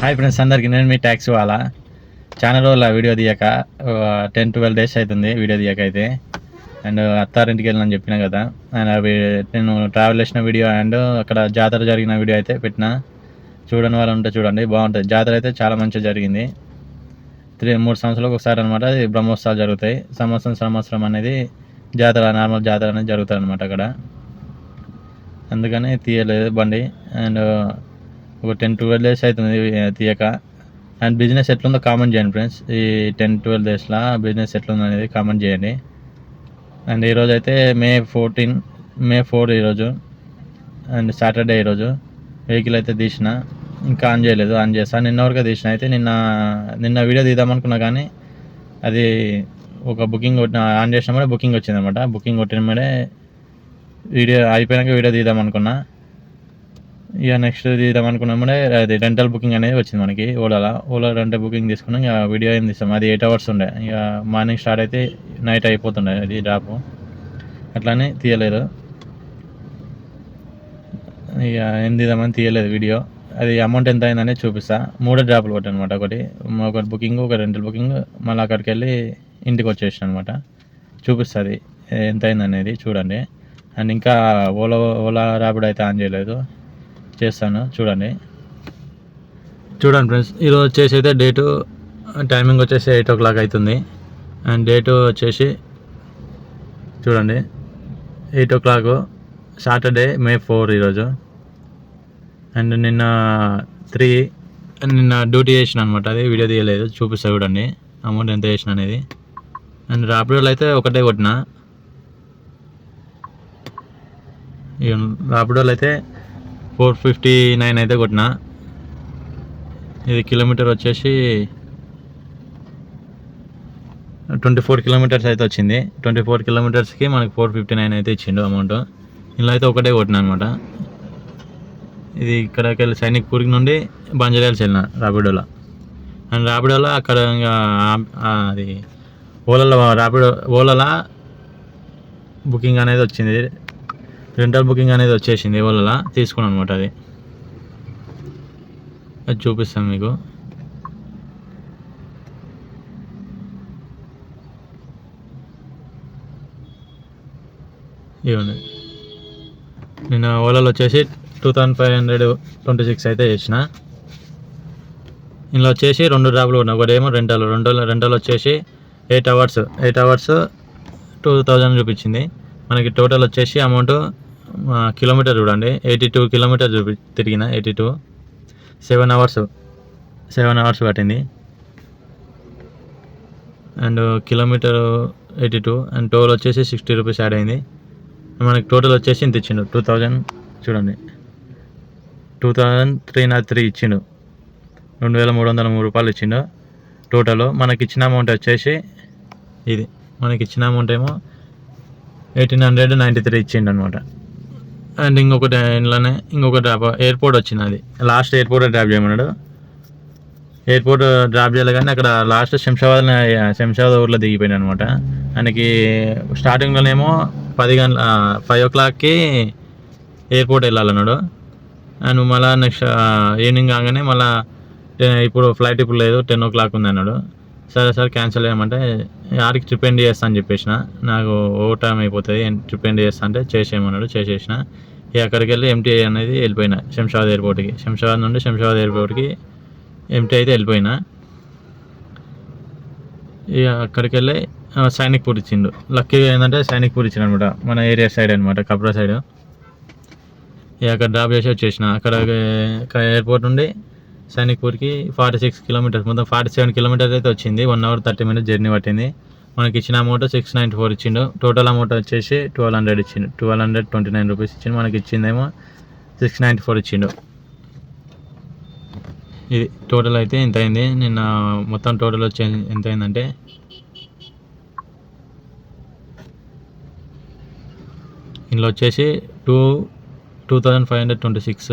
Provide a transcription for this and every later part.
Hi friends అందరికి నేను మీ ట్యాక్సీ వాళ్ళ చాలా రోజుల వీడియో తీయక టెన్ ట్వెల్వ్ డేస్ అవుతుంది వీడియో తీయక అయితే అండ్ అత్తారింటికి వెళ్ళినని చెప్పిన కదా. అండ్ అవి నేను ట్రావెల్ చేసిన వీడియో అండ్ అక్కడ జాతర జరిగిన వీడియో అయితే పెట్టిన. చూడని వాళ్ళు ఉంటే చూడండి బాగుంటుంది. జాతర అయితే చాలా మంచిగా జరిగింది. త్రీ మూడు సంవత్సరాలకు ఒకసారి అనమాట బ్రహ్మోత్సవాలు జరుగుతాయి. సంవత్సరం సంవత్సరం అనేది జాతర నార్మల్ జాతర అనేది జరుగుతుంది అనమాట అక్కడ. అందుకని తీయలేదు బండి. అండ్ ఒక టెన్ ట్వెల్వ్ డేస్ అవుతుంది తీయక. అండ్ బిజినెస్ ఎట్లుందో కామెంట్ చేయండి ఫ్రెండ్స్. ఈ టెన్ ట్వెల్వ్ డేస్లో బిజినెస్ ఎట్లుందో అనేది కామెంట్ చేయండి. అండ్ ఈరోజు అయితే మే ఫోర్టీన్ మే ఫోర్ ఈరోజు అండ్ సాటర్డే ఈరోజు వెహికల్ అయితే తీసిన. ఇంకా ఆన్ చేయలేదు ఆన్ చేస్తా. నిన్న వరకు తీసిన. అయితే నిన్న నిన్న వీడియో తీద్దామనుకున్నా కానీ అది ఒక బుకింగ్ కొట్టిన ఆన్ చేసినప్పుడే బుకింగ్ వచ్చింది అనమాట బుకింగ్ కొట్టిన మీదే వీడియో అయిపోయాక వీడియో తీద్దాం అనుకున్నా. ఇక నెక్స్ట్ తీద్దాం అనుకున్నప్పుడే అది రెంటల్ బుకింగ్ అనేది వచ్చింది మనకి ఓలాలో. ఓలా రెంటల్ బుకింగ్ తీసుకున్నాం ఇక వీడియో ఏం తీస్తాం. అది ఎయిట్ అవర్స్ ఉండే. ఇక మార్నింగ్ స్టార్ట్ అయితే నైట్ అయిపోతుండే అది డ్రాప్ అట్లానే తీయలేదు. ఇక ఏం తీద్దామని తీయలేదు వీడియో అది అమౌంట్ ఎంత అయిందనే చూపిస్తా. మూడో డ్రాపులు కొట్టాను అనమాట ఒకటి. ఒకటి బుకింగ్ ఒక రెంటల్ బుకింగ్ మళ్ళీ అక్కడికి వెళ్ళి ఇంటికి వచ్చేసాను అనమాట. చూపిస్తుంది ఎంత అయిందనేది చూడండి. అండ్ ఇంకా ఓలా ఓలా ర్యాపిడ్ అయితే ఆన్ చేయలేదు. చేస్తాను చూడండి. చూడండి ఫ్రెండ్స్ ఈరోజు వచ్చేసి అయితే డేటు టైమింగ్ వచ్చేసి ఎయిట్ ఓ క్లాక్ అవుతుంది. అండ్ డేటు వచ్చేసి చూడండి eight o'clock Saturday May four ఈరోజు. అండ్ నిన్న త్రీ నిన్న డ్యూటీ చేసిన అనమాట అది వీడియో తీయలేదు చూపిస్తా చూడండి అమౌంట్ ఎంత చేసిన అనేది. అండ్ రాపిడోలో అయితే ఒకటే కొట్టిన. ఇక రాపిడోలో అయితే ఫోర్ ఫిఫ్టీ నైన్ అయితే కొట్టిన. ఇది కిలోమీటర్ వచ్చేసి ట్వంటీ ఫోర్ కిలోమీటర్స్ అయితే వచ్చింది. ట్వంటీ ఫోర్ కిలోమీటర్స్కి మనకి ఫోర్ ఫిఫ్టీ నైన్ అయితే ఇచ్చిండు అమౌంట్. ఇందులో అయితే ఒకటే కొట్టిన అనమాట ఇది ఇక్కడికి వెళ్ళి సైనిక్ పూరికి నుండి బంజారాల్స్ వెళ్ళిన రాపిడోలో. అండ్ రాపిడోలో అక్కడ ఇంకా అది ఓలలో రాపిడో ఓలలో బుకింగ్ అనేది వచ్చింది. రెంటల్ బుకింగ్ అనేది వచ్చేసింది వాళ్ళ తీసుకున్నాను అనమాట అది. అది చూపిస్తాను మీకు. ఇవ్వండి. నేను ఓలాలో వచ్చేసి two thousand five hundred twenty six అయితే చేసిన. ఇందులో వచ్చేసి రెండు డ్రాపులు ఉన్నాయి ఒకటేమో రెంటల్ రెండు రెంటల్ వచ్చేసి eight hours eight hours two thousand చూపించింది. మనకి టోటల్ వచ్చేసి అమౌంట్ కిలోమీటర్ చూడండి. ఎయిటీ టూ కిలోమీటర్ చూపి తిరిగిన eighty two. Seven hours seven hours పట్టింది. And kilometer eighty two. And toll వచ్చేసి సిక్స్టీ రూపీస్ యాడ్ అయింది. మనకి టోటల్ వచ్చేసి ఇంత ఇచ్చిండు. టూ థౌజండ్ చూడండి. Two thousand three nought three ఇచ్చిండు. రెండు వేల మూడు వందల మూడు రూపాయలు ఇచ్చిండు. టోటల్ మనకి ఇచ్చిన అమౌంట్ వచ్చేసి ఇది. మనకి ఇచ్చిన అమౌంట్ ఏమో ఎయిటీన్ హండ్రెడ్ నైంటీ త్రీ ఇచ్చిండు అనమాట అండ్ ఇంకొకటి ఇంట్లోనే ఇంకొక డ్రాప్ ఎయిర్పోర్ట్ వచ్చింది అది. లాస్ట్ ఎయిర్పోర్ట్ డ్రాప్ చేయమన్నాడు. ఎయిర్పోర్ట్ డ్రాప్ చేయాలి కానీ అక్కడ లాస్ట్ శంషాబాద్ శంషాబాద్ ఊర్లో దిగిపోయాను అనమాట ఆయనకి స్టార్టింగ్లోనేమో పది గంటల ఫైవ్ ఓ క్లాక్కి ఎయిర్పోర్ట్ వెళ్ళాలన్నాడు. అండ్ మళ్ళీ నెక్స్ట్ ఈవినింగ్ కాగానే మళ్ళీ ఇప్పుడు ఫ్లైట్ ఇప్పుడు లేదు టెన్ ఓ క్లాక్ ఉంది అన్నాడు. సరే సార్ క్యాన్సిల్ చేయమంటే ఆడికి ట్రిప్ ఎండ్ చేస్తా అని చెప్పేసిన. నాకు ఓవర్ టైం అయిపోతుంది ట్రిప్ ఎండ్ చేస్తా అంటే చేసేయమన్నాడు చేసేసిన. ఇక అక్కడికి వెళ్ళి ఎంటీఐ అనేది వెళ్ళిపోయిన. శంషాబాద్ ఎయిర్పోర్ట్కి. శంషాబాద్ నుండి శంషాబాద్ ఎయిర్పోర్ట్కి ఎంటీ అయితే వెళ్ళిపోయిన. ఇక అక్కడికి వెళ్ళి సైనిక్ పూర్ ఇచ్చిండు. లక్కీగా ఏంటంటే సైనిక్ పూర్ ఇచ్చిండు అనమాట మన ఏరియా సైడ్ అనమాట కప్రా సైడ్. ఇక అక్కడ డ్రాప్ చేసి వచ్చేసిన. అక్కడ అక్కడ ఎయిర్పోర్ట్ నుండి సైనిక్పూర్కి ఫార్టీ సిక్స్ కిలోమీటర్స్ మొత్తం ఫార్టీ సెవెన్ కిలోమీటర్స్ అయితే వచ్చింది. One hour thirty minutes journey పట్టింది. మనకి ఇచ్చిన అమౌంట్ సిక్స్ నైంటీ ఫోర్ ఇచ్చిండు. టోటల్ అమౌంట్ వచ్చేసి ట్వెల్వ్ హండ్రెడ్ ఇచ్చిండు. Twelve hundred twenty nine rupees ఇచ్చిండు. మనకి ఇచ్చిందేమో సిక్స్ నైంటీ ఫోర్ ఇచ్చిండు. ఇది టోటల్ అయితే ఎంత అయింది నిన్న మొత్తం టోటల్ వచ్చి ఎంత అయిందంటే ఇందులో వచ్చేసి two two thousand five hundred twenty six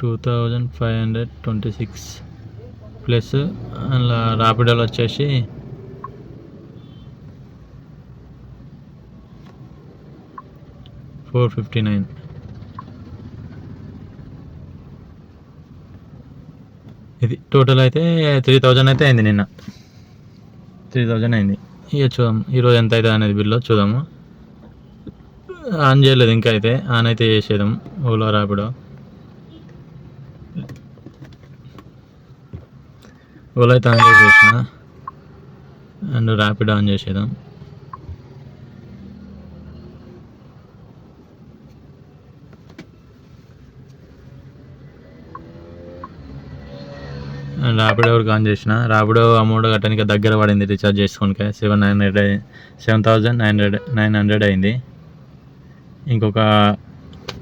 two thousand five hundred twenty six plus అలా రాపిడోలు వచ్చేసి ఫోర్ ఫిఫ్టీ నైన్. ఇది టోటల్ అయితే త్రీ థౌజండ్ అయితే అయింది నిన్న. త్రీ థౌజండ్ అయింది. ఇక చూద్దాం ఈరోజు ఎంత అవుతుంది అనేది బిల్లు చూద్దాము. ఆన్ చేయలేదు ఇంకా అయితే ఆన్ అయితే చేసేదాం ఓలా రాపిడో. ఓలో అయితే ఆన్ చేసేసిన. అండ్ ర్యాపిడ్ ఆన్ చేసేద్దాం. అండ్ ర్యాపిడో వరకు ఆన్ చేసిన? ర్యాపిడో అమౌంట్ కట్టడానికి దగ్గర పడింది. Recharge చేసుకోనికే seven nine hundred seven thousand nine hundred nine hundred అయింది. ఇంకొక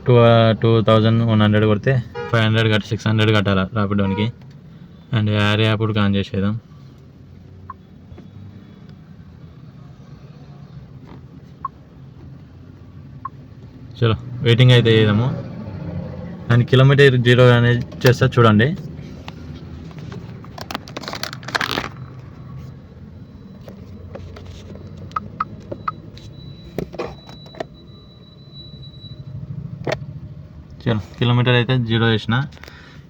two two thousand one hundred కొడితే ఫైవ్ హండ్రెడ్ కట్టి సిక్స్ హండ్రెడ్ కట్టాలి ర్యాపిడోనికి అండ్ యారీ యాప్ కూడా ఆన్ చేసేద్దాం చలో వెయిటింగ్ అయితే చేద్దాము. అండ్ కిలోమీటర్ జీరో అనేది చేస్తా చూడండి. చలో కిలోమీటర్ అయితే జీరో చేసిన.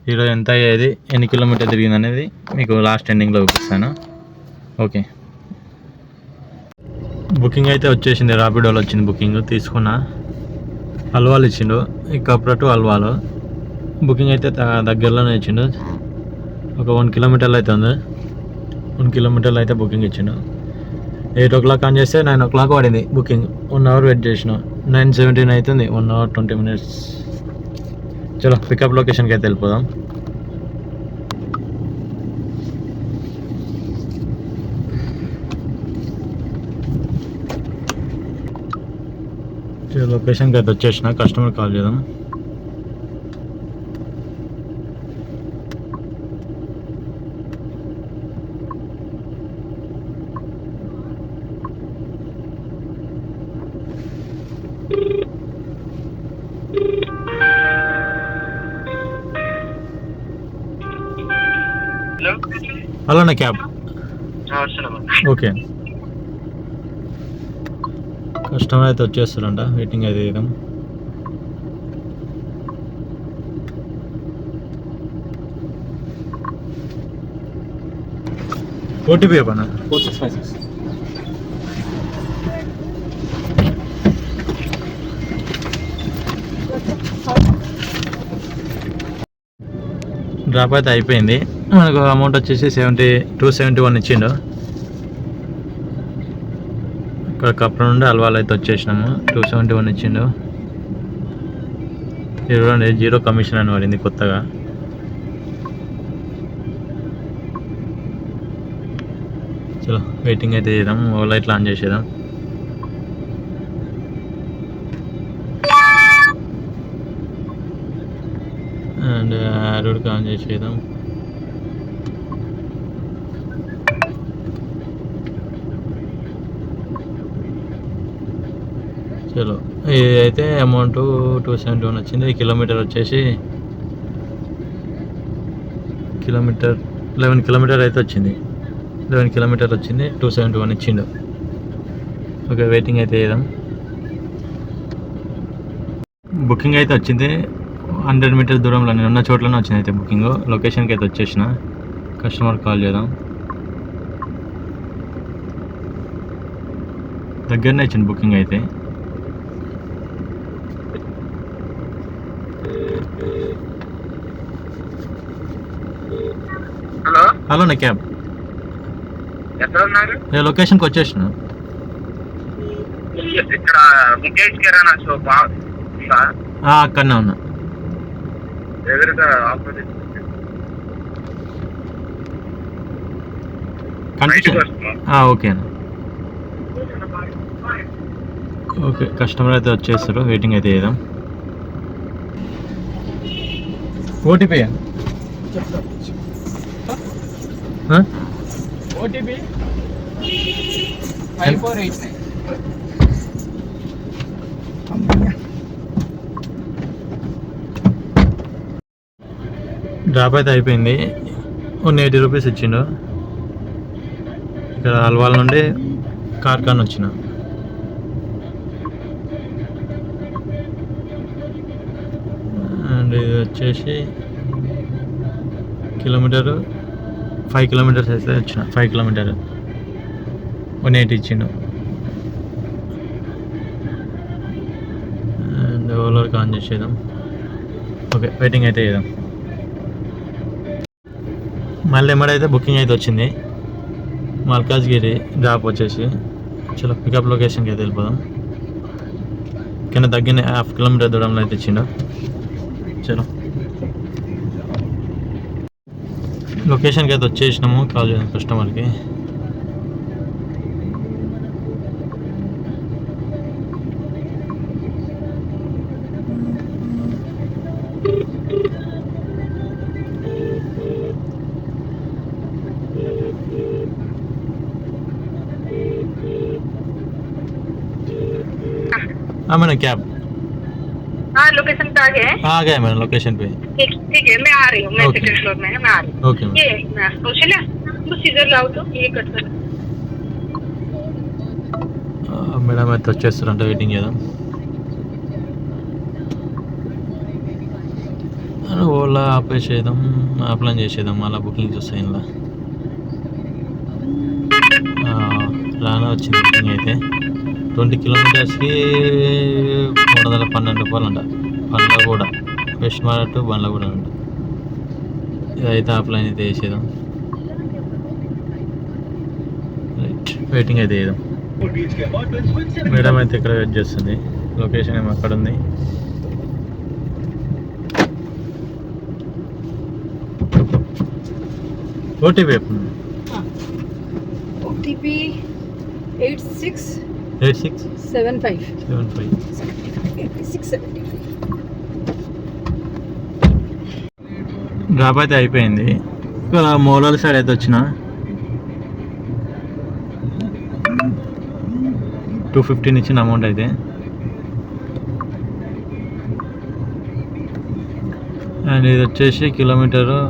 ఈరోజు ఎంత అయ్యేది? ఎన్ని కిలోమీటర్ తిరిగింది అనేది మీకు లాస్ట్ ఎండింగ్లో చూపిస్తాను. ఓకే బుకింగ్ అయితే వచ్చేసింది. రాపిడోలో వచ్చింది బుకింగ్ తీసుకున్న. హల్వాలు ఇచ్చిండు. ఈ కప్ర టు హల్వాలు. బుకింగ్ అయితే దగ్గరలోనే ఇచ్చిండు. ఒక వన్ కిలోమీటర్లు అయితే ఉంది. వన్ కిలోమీటర్లు అయితే బుకింగ్ ఇచ్చిండు. ఎయిట్ ఓ క్లాక్ ఆన్ చేస్తే నైన్ ఓ క్లాక్ పడింది బుకింగ్ వన్ అవర్ వెయిట్ చేసిన. నైన్ సెవెంటీన్ అవుతుంది. వన్ అవర్ ట్వంటీ మినిట్స్ చలో పికప్ లొకేషన్కి అయితే వెళ్ళిపోదాం లొకేషన్కి అయితే వచ్చేసిన కస్టమర్ కాల్ చేద్దాం నా క్యాబ్? ఓకే. కస్టమర్ అయితే వచ్చేస్తారంట వెయిటింగ్ అయితే చేద్దాం ఓటీపీ చెప్పనా four six five six drop అయితే అయిపోయింది. మనకు అమౌంట్ వచ్చేసి సెవెంటీ టూ సెవెంటీ వన్ ఇచ్చిండు. ఇక్కడ కప్ర నుండి అల్వాల్ అయితే వచ్చేసినాము. టూ సెవెంటీ వన్ ఇచ్చిండు. ఇరవై జీరో కమిషన్ అని పడింది కొత్తగా. చలో వెయిటింగ్ అయితే చేద్దాం. ఓ లైట్లు ఆన్ చేసేద్దాం. అండ్ రోడ్కి ఆన్ చేసేద్దాం. చలో అయితే అమౌంట్ టూ సెవెంటీ వన్ వచ్చింది. కిలోమీటర్ వచ్చేసి కిలోమీటర్ లెవెన్ కిలోమీటర్ అయితే వచ్చింది. లెవెన్ కిలోమీటర్ వచ్చింది. టూ సెవెంటీ వన్ ఇచ్చిండు. ఓకే వెయిటింగ్ అయితే చేద్దాం. బుకింగ్ అయితే వచ్చింది. హండ్రెడ్ మీటర్ దూరంలో నేను ఉన్న చోట్లనే వచ్చింది అయితే బుకింగ్. లొకేషన్కి అయితే వచ్చేసిన. కస్టమర్ కాల్ చేద్దాం. దగ్గరనే ఇచ్చింది బుకింగ్ అయితే. హలో నా క్యాబ్ నేను లొకేషన్కి వచ్చేసిన. ఇక్కడ ముఖేష్ కిరాణా షాప్ సార్ ఆ, అక్కడనే ఉన్నా. ఓకే అన్న ఓకే. కస్టమర్ అయితే వచ్చేస్తారు వెయిటింగ్ అయితే చేద్దాం. OTP OTP five four eight nine drop అయితే అయిపోయింది. వన్ ఎయిటీ రూపీస్ ఇచ్చిండు. ఇక్కడ అల్వాల్ నుండి కార్ఖాన్ వచ్చిన అండ్ ఇది వచ్చేసి కిలోమీటర్ ఫైవ్ కిలోమీటర్స్ అయితే వచ్చిన ఫైవ్ కిలోమీటర్ వన్ ఎయిటీ ఇచ్చిండు. అండ్ ఓవర్లోకి ఆన్ చేసేద్దాం ఓకే వెయిటింగ్ అయితే చేద్దాం. మళ్ళీ ఎమ్మడైతే బుకింగ్ అయితే వచ్చింది. మల్కాజ్గిరి డ్రాప్ వచ్చేసి చలో పికప్ లొకేషన్కి అయితే వెళ్ళిపోదాం. కింద తగ్గిన హాఫ్ కిలోమీటర్ దూరంలో అయితే ఇచ్చిండు. చలో. లొకేషన్కి అయితే వచ్చేసినాము కాల్ చేసాం కస్టమర్కి I'm in a cab. हाँ लोकेशन पे आ गए हैं आ गए मैंने लोकेशन पे ठीक ठीक है मैं आ रही हूँ मैं Okay. सेकंड फ्लोर में है मैं आ रही हूँ ओके मैम ये मैं कौशल्या तू सीजर लाओ तो ये कट कर మేడం అయితే వచ్చేస్తారంట వెయిటింగ్ చేద్దాం ఓలా ఆపేసేద్దాం ఆప్లాన్ చేసేద్దాం మళ్ళీ బుకింగ్స్ వస్తాయి ఇలా రానా వచ్చింది బుకింగ్ అయితే ట్వంటీ కిలోమీటర్స్కి మూడు వందల పన్నెండు రూపాయలు అంట బండ్ల కూడా వెస్ట్ మాల బండ్ల కూడా అంట ఇదైతే ఆప్లైన్ అయితే వేసేదాం రైట్. వెయిటింగ్ అయితే వేద్దాం. మేడం అయితే ఇక్కడ వెయిట్ చేస్తుంది. లొకేషన్ ఏమో అక్కడ ఉంది ఓటీపీ ఎప్పుడు OTP eight six eight six seven five seven five six seventy drop అయితే అయిపోయింది. ఇక్కడ మోలాల సైడ్ అయితే వచ్చిన? టూ ఫిఫ్టీన్ ఇచ్చిన అమౌంట్ అయితే. అండ్ ఇది వచ్చేసి కిలోమీటరు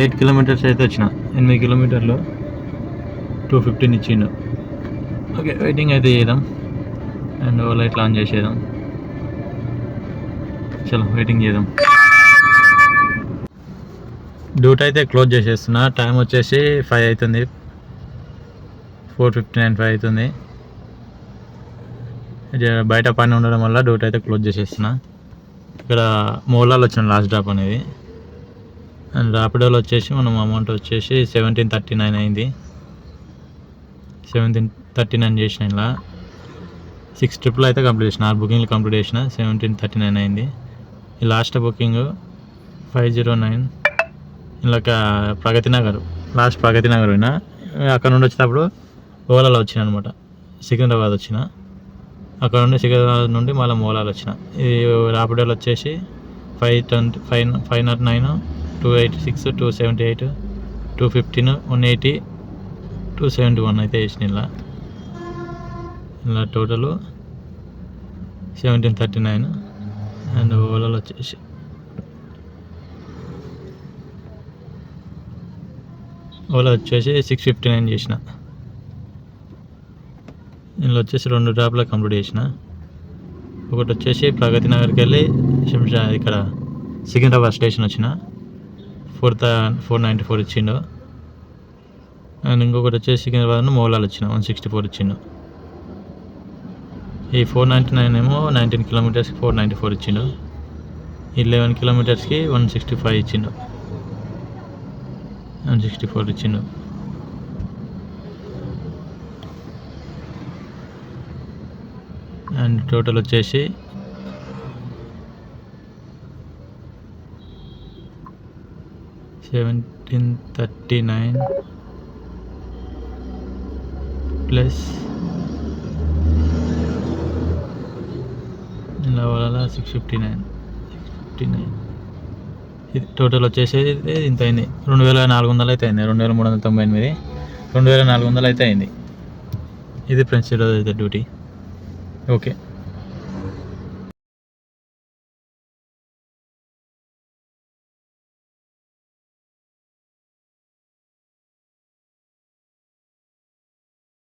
ఎయిట్ కిలోమీటర్స్ అయితే వచ్చిన. ఎనిమిది కిలోమీటర్లు టూ ఫిఫ్టీన్ ఇచ్చిండు. ఓకే వెయిటింగ్ అయితే చేద్దాం. అండ్ లైట్లు ఆన్ చేసేద్దాం. చలో వెయిటింగ్ చేద్దాం. డ్యూటీ అయితే క్లోజ్ చేసేస్తున్నా. టైం వచ్చేసి ఫైవ్ అవుతుంది. ఫోర్ ఫిఫ్టీ నైన్ ఫైవ్ అవుతుంది బయట పని ఉండడం వల్ల డ్యూటీ అయితే క్లోజ్ చేసేస్తున్నా. ఇక్కడ మోలాలు వచ్చిన లాస్ట్ డ్రాప్ అనేది. అండ్ రాపిడోలో వచ్చేసి మనం అమౌంట్ వచ్చేసి సెవెంటీన్ థర్టీ నైన్ అయింది. సెవెంటీన్ థర్టీ నైన్ చేసిన ఇలా. సిక్స్ ట్రిపుల్ అయితే కంప్లీట్ చేసిన ఆరు బుకింగ్లు కంప్లీట్ చేసిన సెవెంటీన్ థర్టీ నైన్ అయింది. ఈ last booking five zero nine ఇలా ప్రగతి నగర్ లాస్ట్ ప్రగతి నగర్ పోయినా. అక్కడ నుండి వచ్చేటప్పుడు ఓలాలో వచ్చిన అనమాట సికింద్రాబాద్ వచ్చిన. అక్కడ నుండి సికింద్రాబాద్ నుండి మళ్ళీ ఓలాలో వచ్చిన. ఈ రాపిడోలో వచ్చేసి five twenty five five nought nine two eighty six two seventy eight two fifteen one eighty two seventy one అయితే వేసిన ఇలా. ఇలా total seventeen thirty nine and ఓలాలో వచ్చేసి. ఓలా వచ్చేసి సిక్స్ ఫిఫ్టీ నైన్ చేసిన. ఇందులో వచ్చేసి రెండు డ్రాప్లో కంప్లీట్ చేసిన. ఒకటి వచ్చేసి ప్రగతి నగర్కి వెళ్ళి శంషా ఇక్కడ సికింద్రాబాద్ స్టేషన్ వచ్చిన. ఫోర్ ఫోర్ నైంటీ ఫోర్ ఇచ్చిండు. అండ్ ఇంకొకటి వచ్చేసి సికింద్రాబాద్ మోలాలు వచ్చిన వన్ సిక్స్టీ ఫోర్ ఇచ్చిండు. ఈ ఫోర్ నైంటీ నైన్ ఏమో నైన్టీన్ కిలోమీటర్స్కి ఫోర్ నైంటీ ఫోర్ ఇచ్చిండు. ఈ లెవెన్ కిలోమీటర్స్కి వన్ సిక్స్టీ ఫైవ్ ఇచ్చిండు. వన్ సిక్స్టీ ఫోర్ ఇచ్చిండు. అండ్ టోటల్ వచ్చేసి సెవెంటీన్ థర్టీ నైన్ ప్లస్ ఇలా వల్ల six fifty nine six fifty nine ఇది టోటల్ వచ్చేసి ఇంత అయింది. రెండు వేల నాలుగు వందలు అయితే అయింది. రెండు వేల మూడు వందల తొంభై ఎనిమిది. రెండు వేల నాలుగు వందలు అయితే అయింది. ఇది ఫ్రెండ్స్ ఈరోజు అయితే డ్యూటీ. ఓకే.